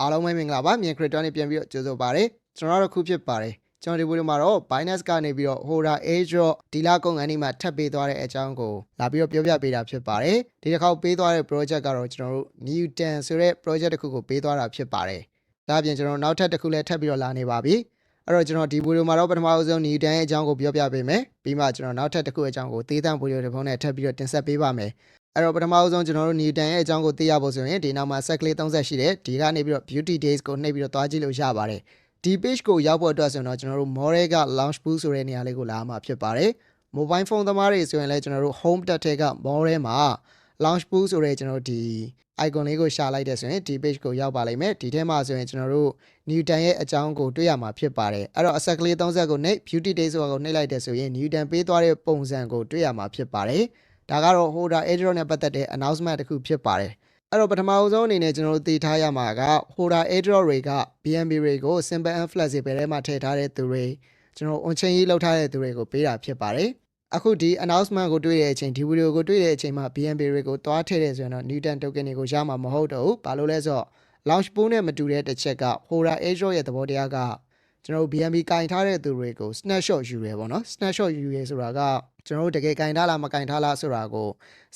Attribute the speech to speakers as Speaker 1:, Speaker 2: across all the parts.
Speaker 1: အားလုံးပဲမင်္ဂလာပါမြန် crypto နဲ့ပြန်ပြီးတော့ကြိုဆိုပါရစေကျွန်တော်တို့ခုဖြစ်ပါတယ်ကျွန်တော်ဒီဗီဒီယိုမှာတော့ Binance ကနေပြီးတော့ Hoda Airdrop ဒီလကုန်ကနေမှထပ်ပေးသွားတဲ့အကြောင်းကိုလာပြီးတော့ပြောပြပေးတာဖြစ်ပါတယ်ဒီတစ်ခေါက်ပေးသွားတဲ့ project ကတော့ကျွန်တော်တို့ Newton ဆိုတဲ့ project တစ်ခုကိုပေးသွားတာဖြစ်ပါတယ်ဒါအပြင်ကျွန်တော်နောက်ထပ်တစ်ခုလည်းထပ်ပြီးတော့လာနေပါပြီအဲ့တော့ကျွန်တော်ဒီဗီဒီယိုမှာတော့ပထမအဆုံး Newton ရဲ့အကြောင်းကိုပြောပြပေးမယ်ပြီးမှကျွန်တော်နောက်ထပ်တစ်ခုအကြောင်းကိုသေးတန့်ဗီဒီယိုတစ်ပုံနဲ့ထပ်ပြီးတော့တင်ဆက်ပေးပါမယ် အဲ့တော့ပထမအဆုံးကျွန်တော်တို့ Newton ရဲ့အကြောင်းကိုသိရဖို့ဆိုရင်ဒီနောက်မှာ set click 30ရှိတယ်ဒီကနေပြီးတော့ beauty days ကိုနှိပ်ပြီးတော့သွားကြည့်လို့ရပါတယ်ဒီ page ကိုရောက်ဖို့အတွက်ဆိုရင်တော့ကျွန်တော်တို့ More က launch pool ဆိုတဲ့နေရာလေးကိုလာမှာဖြစ်ပါတယ် mobile phone သမားတွေဆိုရင်လည်းကျွန်တော်တို့ home tab ထဲက More မှာ launch pool ဆိုတဲ့ကျွန်တော်တို့ဒီ icon လေးကိုရှာလိုက်တဲ့ဆိုရင်ဒီ page ကိုရောက်ပါလိမ့်မယ်ဒီထဲမှာဆိုရင်ကျွန်တော်တို့ Newton ရဲ့အကြောင်းကိုတွေ့ရမှာဖြစ်ပါတယ်အဲ့တော့ set click 30ကိုနှိပ် beauty days ဆိုတာကိုနှိပ်လိုက်တဲ့ဆိုရင် Newton ပေးသွားတဲ့ပုံစံကိုတွေ့ရမှာဖြစ်ပါတယ် ဒါကတော့ Hoda Airdrop နဲ့ပတ်သက်တဲ့ announcement တစ်ခုဖြစ်ပါတယ်အဲ့တော့ပထမအဆုံးအနေနဲ့ကျွန်တော်တို့သိထားရမှာက Hoda Airdrop တွေက BNB တွေကို simple and flexible ထဲမှာထည့်ထားတဲ့သူတွေကျွန်တော် on chain ရေးလောက်ထားတဲ့သူတွေကိုပေးတာဖြစ်ပါတယ်အခုဒီ announcement ကိုတွေ့တဲ့အချိန်ဒီ video ကိုတွေ့တဲ့အချိန်မှာ BNB တွေကိုတွားထည့်တယ်ဆိုရင်တော့ Newton token တွေကိုရမှာမဟုတ်တော့ဘူးဘာလို့လဲဆိုတော့ launch pool နဲ့မတူတဲ့တစ်ချက်က Hoda Airdrop ရဲ့သဘောတရားကကျွန်တော်တို့ BNB ကင်ထားတဲ့သူတွေကို snapshot ယူရဲပေါ့နော် snapshot ယူရဲဆိုတာက ကျွန်တော်တို့တကယ်ကင်ထားလားမကင်ထားလားဆိုတာကို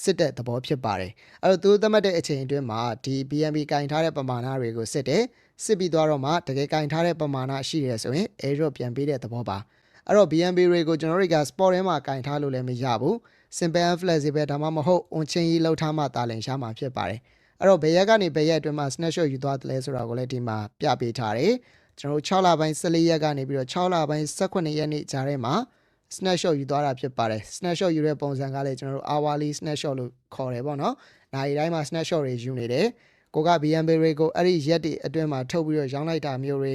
Speaker 1: စစ်တဲ့သဘောဖြစ်ပါတယ်အဲ့တော့သူသတ်မှတ်တဲ့အချိန်အတွင်းမှာဒီ BNB ကင်ထားတဲ့ပမာဏတွေကိုစစ်တယ်စစ်ပြီးသွားတော့မှတကယ်ကင်ထားတဲ့ပမာဏရှိရဲဆိုရင် airdrop ပြန်ပေးတဲ့သဘောပါအဲ့တော့ BNB တွေကိုကျွန်တော်တို့က spot ထဲမှာကင်ထားလို့လည်းမရဘူး simple and flexible ဒါမှမဟုတ် on chain ကြီးလောက်ထားမှတာလင်ရှားမှာဖြစ်ပါတယ်အဲ့တော့ဘယ်ရက်ကနေဘယ်ရက်အတွင်းမှာ snapshot ယူသွားတယ်လဲဆိုတာကိုလည်းဒီမှာပြပေးထားတယ်ကျွန်တော်တို့6လပိုင်း14ရက်ကနေပြီးတော့6လပိုင်း18ရက်နေ့ကြားထဲမှာ snapshot ယူသွားတာဖြစ်ပါတယ် snapshot ယူတဲ့ပုံစံကလည်းကျွန်တော်တို့ hourly snapshot လို့ခေါ်တယ်ပေါ့နော်။နိုင်တိုင်းမှာ snapshot တွေယူနေတယ်။ကိုက BNB တွေကိုအဲ့ဒီရက်တွေအတွင်းမှာထုတ်ပြီးတော့ရောင်းလိုက်တာမျိုးတွေ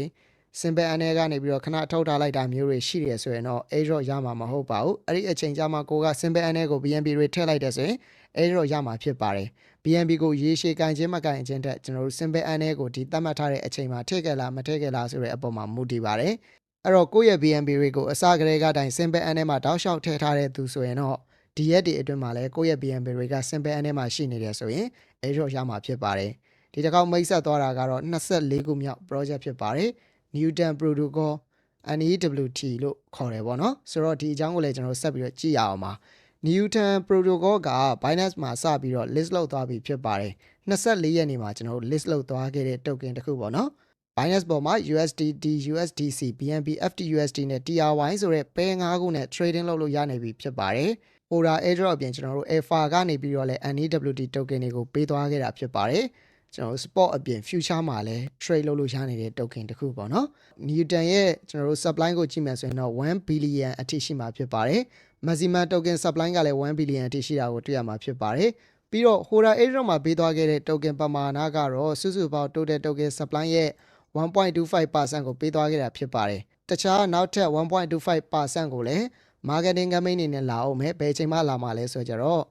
Speaker 1: simple anel ကနေပြီးတော့ခဏထုတ်ထားလိုက်တာမျိုးတွေရှိတယ်ဆိုရင်တော့ airdrop ရမှာမဟုတ်ပါဘူး။အဲ့ဒီအချိန်ကျမှကိုက simple anel ကို BNB တွေထည့်လိုက်တဲ့ဆိုရင် airdrop ရမှာဖြစ်ပါတယ်။ BNB ကိုရေရှည်ကင်ခြင်းမကင်ခြင်းတက်ကျွန်တော်တို့ simple anel ကိုဒီသတ်မှတ်ထားတဲ့အချိန်မှာထည့်ခဲ့လားမထည့်ခဲ့လားဆိုတဲ့အပေါ်မှာမူတည်ပါတယ်။ အဲ့တော့ကိုယ့်ရဲ့ BNB တွေကိုအစကတည်းကတိုင် simple anel မှာတောက်လျှောက်ထည့်ထားတဲ့သူဆိုရင်တော့ဒီရက်တွေအတွင်းမှာလည်းကိုယ့်ရဲ့ BNB တွေက simple anel မှာရှိနေတယ်ဆိုရင် airdrop ရမှာဖြစ်ပါတယ်။ဒီတစ်ခေါက်မိတ်ဆက်သွားတာကတော့24ခုမြောက် project ဖြစ်ပါတယ်။ Newton Protocol NEWT လို့ခေါ်တယ်ပေါ့နော်။ဆိုတော့ဒီအကြောင်းကိုလည်းကျွန်တော်ဆက်ပြီးတော့ကြည့်ရအောင်ပါ။ Newton Protocol က Binance မှာစပြီးတော့ list လုပ်သွားပြီဖြစ်ပါတယ်။24ရက်နေ့မှာကျွန်တော်တို့ list လုပ်သွားခဲ့တဲ့ token တစ်ခုပေါ့နော်။ Binance ပေါ်မှာ USDT, USDC, BNB, FTUSD နဲ့ TRY ဆိုတဲ့ pair 5ခုနဲ့ trading လုပ်လို့ရနေပြီဖြစ်ပါတယ်။ Aura Airdrop အပြင်ကျွန်တော်တို့ Alpha ကနေပြီးတော့လည်း NEWT token တွေကိုပေးသွားခဲ့တာဖြစ်ပါတယ်။ကျွန်တော်တို့ spot အပြင် future မှာလည်း trade လုပ်လို့ရနေတဲ့ token တစ်ခုပေါ့နော်။ Newton ရဲ့ကျွန်တော်တို့ supply ကိုကြည့်မယ်ဆိုရင်တော့1 billion အထိရှိမှာဖြစ်ပါတယ်။ maximum token supply ကလည်း1 billion အထိရှိတာကိုတွေ့ရမှာဖြစ်ပါတယ်။ပြီးတော့ Hoda Airdrop မှာပေးသွားခဲ့တဲ့ token ပမာဏကတော့စုစုပေါင်း total token supply ရဲ့ 1.25%ကိုပေးသွားခဲ့တာဖြစ်ပါတယ်။တခြားနောက်ထပ်1.25%ကိုလည်း marketing campaign အနေနဲ့လာအောင်မယ်ဘယ်အချိန်မှလာမှာလဲဆိုကြတော့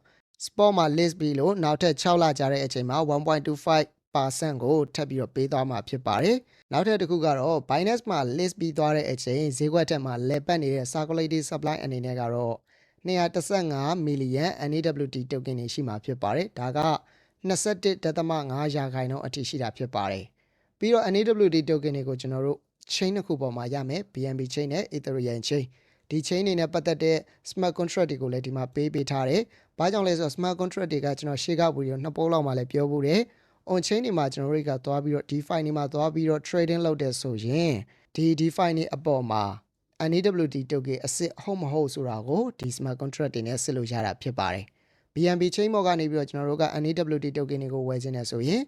Speaker 1: spot မှာ list ပြီးလို့နောက်ထပ်6လကြာတဲ့အချိန်မှာ1.25%ကိုထပ်ပြီးတော့ပေးသွားမှာဖြစ်ပါတယ်။နောက်ထပ်တစ်ခုကတော့ Binance မှာ list ပြီးသွားတဲ့အချိန်ဈေးကွက်ထက်မှာလဲပတ်နေတဲ့ circulating supply အနေနဲ့ကတော့215 million NAWT token တွေရှိမှာဖြစ်ပါတယ်။ဒါက21.5ရာခိုင်နှုန်းအထိရှိတာဖြစ်ပါတယ်။ ပြီးတော့ NAWT token တွေကိုကျွန်တော်တို့ chain တစ်ခုပေါ်မှာရမယ် BNB chain နဲ့ Ethereum chain ဒီ chain တွေနဲ့ပတ်သက်တဲ့ smart contract တွေကိုလည်းဒီမှာပေးပေးထားတယ်။ဘာကြောင့်လဲဆိုတော့ smart contract တွေကကျွန်တော်ရှေ့ကဗီဒီယိုနှစ်ပိုးလောက်မှလည်းပြောဖို့တယ်။ on chain တွေမှာကျွန်တော်တို့ကသွားပြီးတော့ DeFi တွေမှာသွားပြီးတော့ trading လုပ်တဲ့ဆိုရင်ဒီ DeFi တွေအပေါ်မှာ NAWT token အစစ်ဟုတ်မဟုတ်ဆိုတာကိုဒီ smart contract တွေနဲ့စစ်လို့ရတာဖြစ်ပါတယ်။ BNB chain ပေါ်ကနေပြီးတော့ကျွန်တော်တို့က NAWT token တွေကိုဝယ်ခြင်းနဲ့ဆိုရင်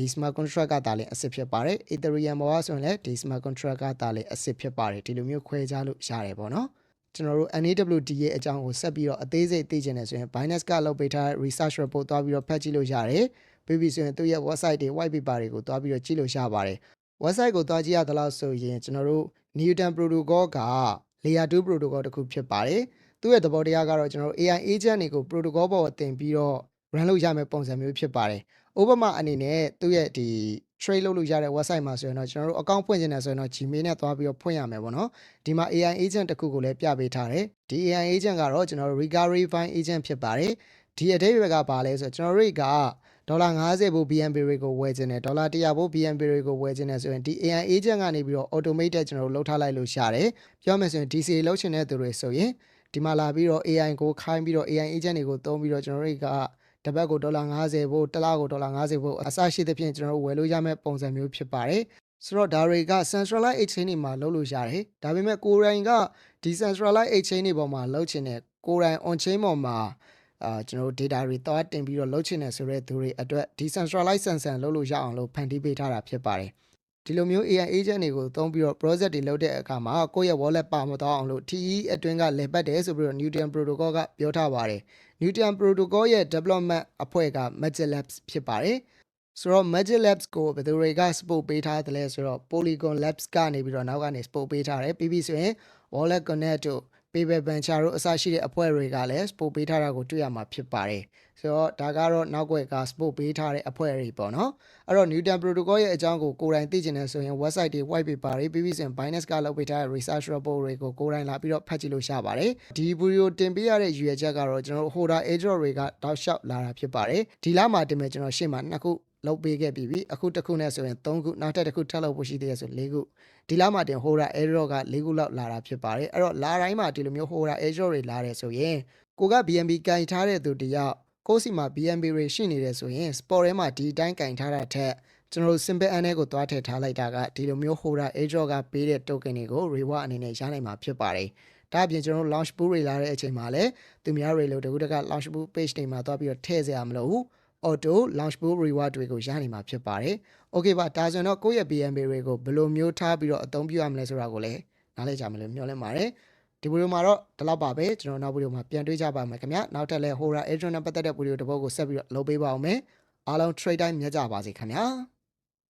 Speaker 1: ဒီ smart contract ကတားလည်းအစစ်ဖြစ်ပါတယ် Ethereum ပေါ်ကဆိုရင်လည်းဒီ smart contract ကတားလည်းအစစ်ဖြစ်ပါတယ်ဒီလိုမျိုးခွဲခြားလို့ရတယ်ပေါ့နော်ကျွန်တော်တို့ NAWT ရဲ့အကြောင်းကိုဆက်ပြီးတော့အသေးစိတ်သိချင်တယ်ဆိုရင် Binance ကလုပ်ပေးထားတဲ့ research report သွားပြီးတော့ဖတ်ကြည့်လို့ရတယ်ပြီးပြီဆိုရင်သူ့ရဲ့ website တွေ white paper တွေကိုသွားပြီးတော့ကြည့်လို့ရပါတယ် website ကိုသွားကြည့်ရသလောက်ဆိုရင်ကျွန်တော်တို့ Newton Protocol က Layer 2 protocol တစ်ခုဖြစ်ပါတယ်သူ့ရဲ့သဘောတရားကတော့ကျွန်တော်တို့ AI agent တွေကို protocol ပေါ်တင်ပြီးတော့ run လုပ်ရမယ့်ပုံစံမျိုးဖြစ်ပါတယ် ဥပမာအနေနဲ့သူ့ရဲ့ဒီ trade လုပ်လို့ရတဲ့ website မှာဆိုရင်တော့ကျွန်တော်တို့ account ဖွင့်ချင်တယ်ဆိုရင်တော့ Gmail နဲ့သွားပြီးတော့ဖွင့်ရမယ်ပေါ့နော်ဒီမှာ AI agent တစ်ခုကိုလည်းပြပေးထားတယ်ဒီ AI agent ကတော့ကျွန်တော်တို့ recovery fine agent ဖြစ်ပါတယ်ဒီအဓိပ္ပာယ်ကဘာလဲဆိုတော့ကျွန်တော်တို့ကဒေါ်လာ90ဖို့ BNB တွေကိုဝယ်ခြင်းနဲ့ဒေါ်လာ100ဖို့ BNB တွေကိုဝယ်ခြင်းနဲ့ဆိုရင်ဒီ AI agent ကနေပြီးတော့ automated ကျွန်တော်တို့လုပ်ထားလိုက်လို့ရတယ်ပြောမယ်ဆိုရင် DCA လုပ်ချင်တဲ့သူတွေဆိုရင်ဒီမှာလာပြီးတော့ AI ကိုခိုင်းပြီးတော့ AI agent တွေကိုသုံးပြီးတော့ကျွန်တော်တို့က တပတ်ကိုဒေါ်လာ90ဖို့တစ်လကိုဒေါ်လာ90ဖို့အစရှိသဖြင့်ကျွန်တော်တို့ဝယ်လို့ရမယ့်ပုံစံမျိုးဖြစ်ပါတယ်ဆိုတော့ဒါတွေက centralized exchange တွေမှာလုပ်လို့ရတယ်ဒါပေမဲ့ကိုယ်တိုင်ကဒီ centralized exchange တွေပေါ်မှာလုပ်ချင်တဲ့ကိုယ်တိုင် on chain ပေါ်မှာအာကျွန်တော်တို့ data တွေတောက်တင်ပြီးတော့လုပ်ချင်တယ်ဆိုတဲ့သူတွေအတွက် decentralized sensor လုပ်လို့ရအောင်လို့ဖန်တီးပေးထားတာဖြစ်ပါတယ် ဒီလိုမျိုး AI agent တွေကိုသုံးပြီးတော့ project တွေလုပ်တဲ့အခါမှာကိုယ့်ရဲ့ wallet ပါမသွားအောင်လို့ TE အတွင်းကလည်ပတ်တယ်ဆိုပြီးတော့ Newton protocol ကပြောထားပါတယ် Newton protocol ရဲ့ development အဖွဲ့က Magic Labs ဖြစ်ပါတယ်ဆိုတော့ Magic Labs ကိုဘယ်သူတွေက support ပေးထားတယ်လဲဆိုတော့ Polygon Labs ကနေပြီးတော့နောက်ကနေ support ပေးထားတယ်ပြီးပြီဆိုရင် Wallet Connect တို့ Paper Venture တို့အစရှိတဲ့အဖွဲ့တွေကလည်း support ပေးထားတာကိုတွေ့ရမှာဖြစ်ပါတယ်ဆိုတော့ဒါကတော့နောက်ွက်က support ပေးထားတဲ့အဖွဲ့တွေပေါ့နော်အဲ့တော့ Newton protocol ရဲ့အကြောင်းကိုကိုယ်တိုင်သိချင်တယ်ဆိုရင် website တွေ white paper တွေပြီးပြီဆိုရင် Binance ကလုပ်ပေးထားတဲ့ research report တွေကိုကိုယ်တိုင်လာပြီးတော့ဖတ်ကြည့်လို့ရပါတယ်ဒီ video တင်ပေးရတဲ့ရည်ရွယ်ချက်ကတော့ကျွန်တော်တို့ holder airdrop တွေကတောက်လျှောက်လာတာဖြစ်ပါတယ်ဒီလမှာတင်မယ်ကျွန်တော်ရှေ့မှာနှစ်ခု လုပ်ပေးခဲ့ပြီးပြီအခုတစ်ခုနဲ့ဆိုရင်3ခုနောက်ထပ်တစ်ခုထပ်လုပ်ဖို့ရှိသေးတယ်ဆို4ခုဒီလမှာတင် holder airdrop က4ခုလောက်လာတာဖြစ်ပါတယ်အဲ့တော့လာတိုင်းမှာဒီလိုမျိုး holder airdrop တွေလာတယ်ဆိုရင်ကိုက BNB ကင်ထားတဲ့သူတယောက်ကိုယ့်စီမှာ BNB တွေရှိနေတယ်ဆိုရင် sport ထဲမှာဒီအတိုင်းကင်ထားတာထက်ကျွန်တော်တို့ simple an ကိုသွားထည့်ထားလိုက်တာကဒီလိုမျိုး holder airdrop ကပေးတဲ့ token တွေကို reward အနေနဲ့ရနိုင်မှာဖြစ်ပါတယ်ဒါအပြင်ကျွန်တော်တို့ launch pool တွေလာတဲ့အချိန်မှာလည်းသူများတွေလို့တကူတက launch pool page တွေမှာသွားပြီးတော့ထည့်စရာမလိုဘူး auto launch pool reward တွေကိုရနိုင်မှာဖြစ်ပါတယ်။ Okay ပါဒါဆိုရင်တော့ကိုယ့်ရဲ့ BNB တွေကိုဘယ်လိုမျိုးထားပြီးတော့အသုံးပြုရမလဲဆိုတာကိုလည်းနားလည်ကြမယ်လို့မျှော်လင့်ပါတယ်။ဒီဗီဒီယိုမှာတော့ဒီလောက်ပါပဲကျွန်တော်နောက်ဗီဒီယိုမှာပြန်တွေ့ကြပါမယ်ခင်ဗျာ။နောက်ထပ်လည်း Hora Agent နဲ့ပတ်သက်တဲ့ဗီဒီယိုတစ်ပုဒ်ကိုဆက်ပြီးတော့လုပ်ပေးပါအောင်မယ်။အားလုံး trade time မြတ်ကြပါစေခင်ဗျာ။